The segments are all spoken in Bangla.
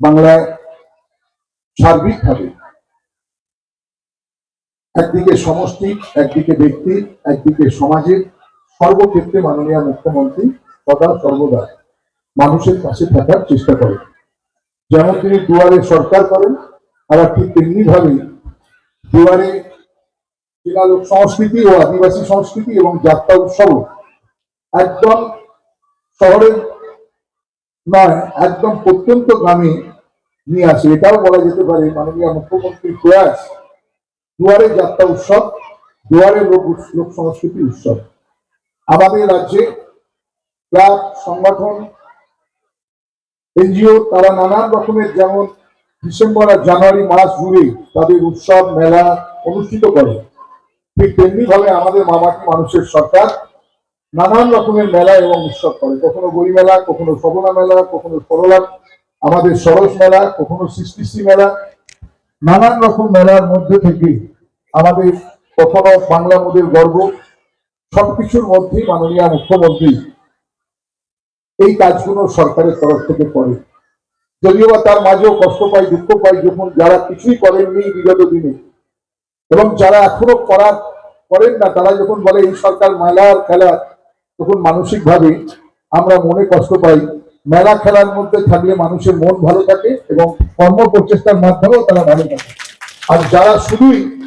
বাংলায় সার্বিকভাবে একদিকে সমষ্টি, একদিকে ব্যক্তি, একদিকে সমাজের সর্বক্ষেত্রে মাননীয় মুখ্যমন্ত্রী সদা সর্বদা মানুষের কাছে থাকার চেষ্টা করেন। যেমন তিনি দুয়ারে সরকার করেন, আবার ঠিক তেমনি ভাবে দুয়ারে জেলা লোক সংস্কৃতি ও আদিবাসী সংস্কৃতি এবং যাত্রা উৎসব একদম শহরের নয় একদম প্রত্যন্ত গ্রামে নিয়ে আসে। এটাও বলা যেতে পারে, মাননীয় মুখ্যমন্ত্রীর প্রয়াস, দুয়ারে যাত্রা উৎসব, দুয়ারে লোক লোক সংস্কৃতি উৎসব। আমাদের রাজ্যে ক্লাব, সংগঠন, এনজিও, তারা নানান রকমের যেমন ডিসেম্বর আর জানুয়ারি মাস জুড়ে তাদের উৎসব, মেলা অনুষ্ঠিত করে, ঠিক তেমনি ভাবে আমাদের মামাটি মানুষের সরকার নানান রকমের মেলা এবং উৎসব করে। কখনো বই মেলা, কখনো সবনা মেলা, কখনো সরলা আমাদের সরস মেলা, কখনো সৃষ্টিশ্রী মেলা। নানান রকম মেলার মধ্যে থেকে আমাদের কখনো বাংলা মোদের গর্ব। সবকিছুর মধ্যেই মাননীয় মুখ্যমন্ত্রী এই কাজগুলো সরকারের তরফ থেকে করে। যদিও বা তার মাঝেও কষ্ট পাই দুঃখ পাই যখন যারা কিছুই করেননি বিগত দিনে এবং যারা এখনও করার করেন না, তারা যখন বলে এই সরকার মেলার খেলা তখন মানসিক ভাবে আমরা মনে কষ্ট পাই। মেলা খেলার মধ্যে থাকলে মানুষের মন ভালো থাকে এবং কর্ম প্রচেষ্টার মাধ্যমেও তারা ভালো থাকে। আর যারা শুধুই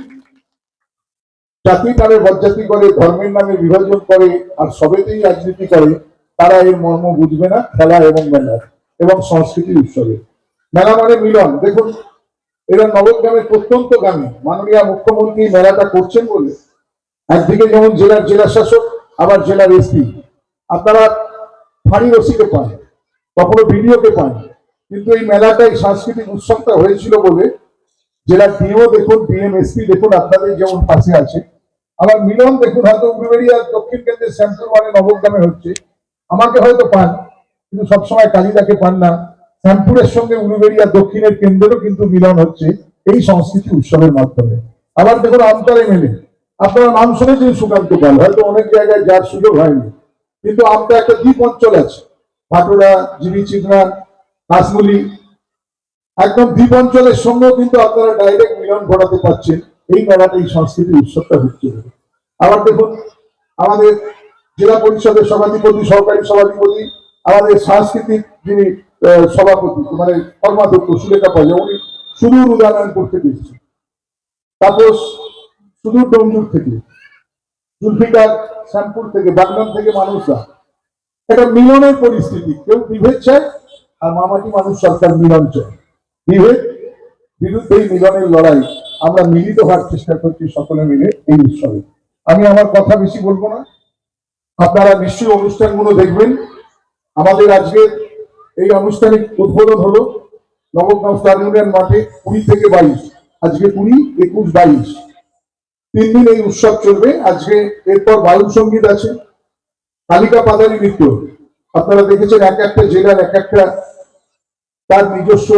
জাতির নামে বজ্জাতি করে, ধর্মের নামে বিভাজন করে আর সবেতেই রাজনীতি করে, তারা এর মর্ম বুঝবে না, খেলা এবং মেলা এবং সংস্কৃতি উৎসবে। মেলা মানে মিলন। দেখুন, এরা নবগ্রামের প্রত্যন্ত গ্রামে। মাননীয় মুখ্যমন্ত্রী মেলাটা করছেন বলে। একদিকে যেমন জেলার জেলা শাসক আবার জেলার এসপি। আপনারা ফাঁড়ি রসিকে পান, কখনো ভিডিওকে পান, কিন্তু এই মেলাটাই সাংস্কৃতিক উৎসবটা হয়েছিল বলে জেলার ডিও দেখুন, ডিএম এসপি দেখুন, আপনাদের যেমন পাশে আছে। আবার মিলন দেখুন, হয়তো উলুবেড়িয়া দক্ষিণ কেন্দ্রের শ্যামপুর মানে নবগ্রামে হচ্ছে। আমাকে হয়তো পান, কিন্তু সবসময় কালিদাকে পান না। শ্যামপুরের সঙ্গে উলুবেড়িয়া দক্ষিণের কেন্দ্রেরও কিন্তু মিলন হচ্ছে এই সংস্কৃতি উৎসবের মাধ্যমে। আবার দেখুন আমতারে মেলে আপনারা নাম শুনেছেন সুকান্ত পাল। হয়তো অনেক জায়গায় যার সুযোগ হয়নি। কিন্তু আমতা একটা দ্বীপ অঞ্চল আছে। ভাটুরা জিবি চিগনা কাশমুলি। একদম দ্বীপ অঞ্চলের সঙ্গেও কিন্তু আপনারা ডাইরেক্ট মিলন ঘটাতে পারছেন। এই মেলাটা এই সংস্কৃতি উৎসবটা হচ্ছে। আবার দেখুন, আমাদের জেলা পরিষদের সভাধিপতি সহকারী সভাধিপতি, আমাদের সাংস্কৃতিক যিনি সভাপতি মানে কর্মাধ্যক্ষ সুলেখা পাজা উনি সুদূর উদাহরণপুর থেকে এসেছেন। তাপস সুদূর ডোমজুর থেকে, জুলফিকার শ্যামপুর থেকে, বাগনান থেকে মানুষরা। একটা মিলনের পরিস্থিতি। কেউ বিভেদ চায়, আর মামাটি মানুষ সরকার মিলন চায়। বিভেদ বিরুদ্ধে মিলনের লড়াই। আমরা মিলিত হওয়ার চেষ্টা করছি সকলে মিলে এই উৎসবে। আমি আমার কথা বেশি বলব না। আপনারা নিশ্চয়ই অনুষ্ঠানগুলো দেখবেন। আমাদের আজকে এই আনুষ্ঠানিক উদ্বোধন হলো নবগ্রাম স্টার মাঠে কুড়ি থেকে বাইশ। আজকে কুড়ি, একুশ, বাইশ। তিন দিন এই উৎসব চলবে। আজকে এরপর বায়ু সংগীত আছে। কালিকা পাদারি নৃত্য। আপনারা দেখেছেন এক একটা জেলার এক একটা তার নিজস্ব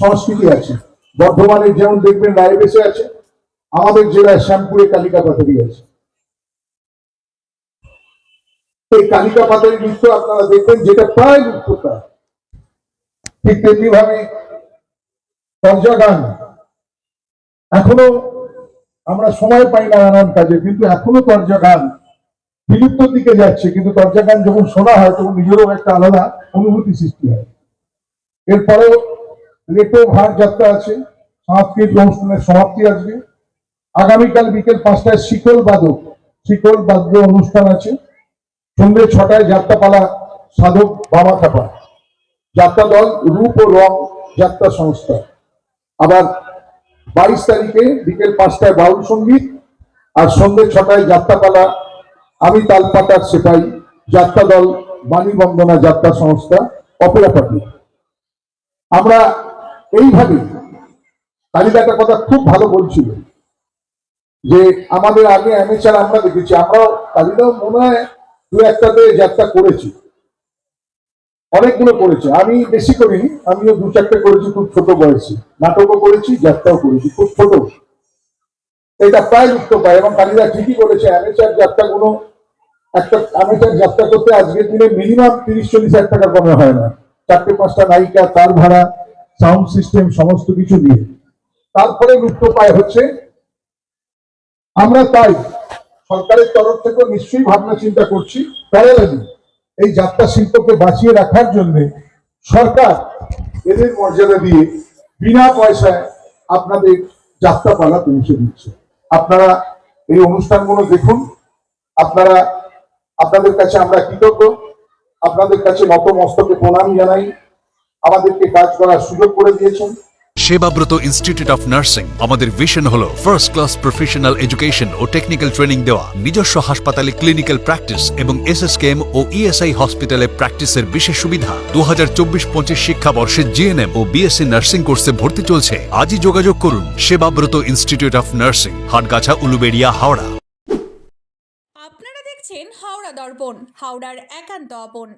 সংস্কৃতি আছে। বর্ধমানের যেমন দেখবেন রায়বেশে আছে, আমাদের জেলায় শ্যামপুরে কালিকা পাতারি আছে। এই কালিকা পাতারি নৃত্য আপনারা দেখবেন যেটা প্রায় লুপ্ত প্রায় ঠিক তেমনি ভাবে গান। এখনও আমরা সময় পাই না নানান কাজে, কিন্তু এখনও তর্জা গান বিলুপ্তর দিকে যাচ্ছে, কিন্তু তর্জা গান যখন শোনা হয়, তখন নিজেরও একটা আলাদা অনুভূতি সৃষ্টি হয়। এরপরেও লেটো ভার যাত্রা আছে, সাংস্কৃতিক অনুষ্ঠানের সমাপ্তি আসবে। আগামীকাল বিকেল পাঁচটায় শিকল বাদক, শিকল বাদ্য অনুষ্ঠান আছে। সন্ধ্যে ছটায় যাত্রাপালা সাধক বাবা থাপা। যাত্রা দল রূপ ও রং যাত্রা সংস্থা। আবার বাইশ তারিখে বিকেল পাঁচটায় বাউল সংগীত আর সন্ধ্যে ছটায় যাত্রাপালা। আমি তালপাতার সেটাই, যাত্রা দল, বাণী বন্দনা যাত্রা সংস্থা, অপেরা পার্টি। আমরা এইভাবে কালিদা একটা কথা খুব ভালো বলছিল, যে আমাদের আগে অ্যামেচার আমরা দেখেছি, আমরাও কালিদাও মনে হয় দু একটাতে যাত্রা করেছি। অনেকগুলো করেছে। আমি বেশি করিনি, আমিও দু চারটে করেছি, খুব ছোট বয়সে। নাটকও করেছি, যাত্রাও করেছি, খুব ছোট। এটা প্রায় লুপ্ত পায় এবং কালীরা ঠিকই করেছে অ্যামেচার যাত্রাগুলো একটা, অ্যামেচার যাত্রা করতে আজকের দিনে মিনিমাম তিরিশ, চল্লিশ হাজার টাকা কমে হয় না। চারটে, পাঁচটা নায়িকা, তার ভাড়া, সাউন্ড সিস্টেম, সমস্ত কিছু দিয়ে। তারপরে লুপ্ত পায় হচ্ছে, আমরা তাই সরকারের তরফ থেকে নিশ্চয়ই ভাবনা চিন্তা করছি প্যারালালি এই যাত্রা শিল্পকে বাঁচিয়ে রাখার জন্য সরকার এদের মর্যাদা দিয়ে বিনা পয়সায় আপনাদের যাত্রাপালা পৌঁছে দিচ্ছে। আপনারা এই অনুষ্ঠানগুলো দেখুন। আপনারা, আপনাদের কাছে আমরা কৃতজ্ঞ। আপনাদের কাছে নতমস্তকে প্রণাম জানাই। আমাদেরকে কাজ করার সুযোগ করে দিয়েছেন। সেবাব্রত ইনস্টিটিউট অফ নার্সিং আমাদের ভিশন হলো ফার্স্ট ক্লাস প্রফেশনাল এডুকেশন ও টেকনিক্যাল ট্রেনিং দেওয়া। নিজস্ব হাসপাতালে ক্লিনিক্যাল প্র্যাকটিস এবং এসএসকেএম ও ইএসআই হসপিটালে প্র্যাকটিসের বিশেষ সুবিধা। দু হাজার চব্বিশ পঁচিশ শিক্ষাবর্ষে জিএনএম ও বিএসসি নার্সিং কোর্সে ভর্তি চলছে। আজই যোগাযোগ করুন Sebabrata institute of nursing Hatgachha, Uluberia, Howrah. আপনারা দেখছেন হাওড়া দর্পণ, হাওড়ার একান্ত আপন।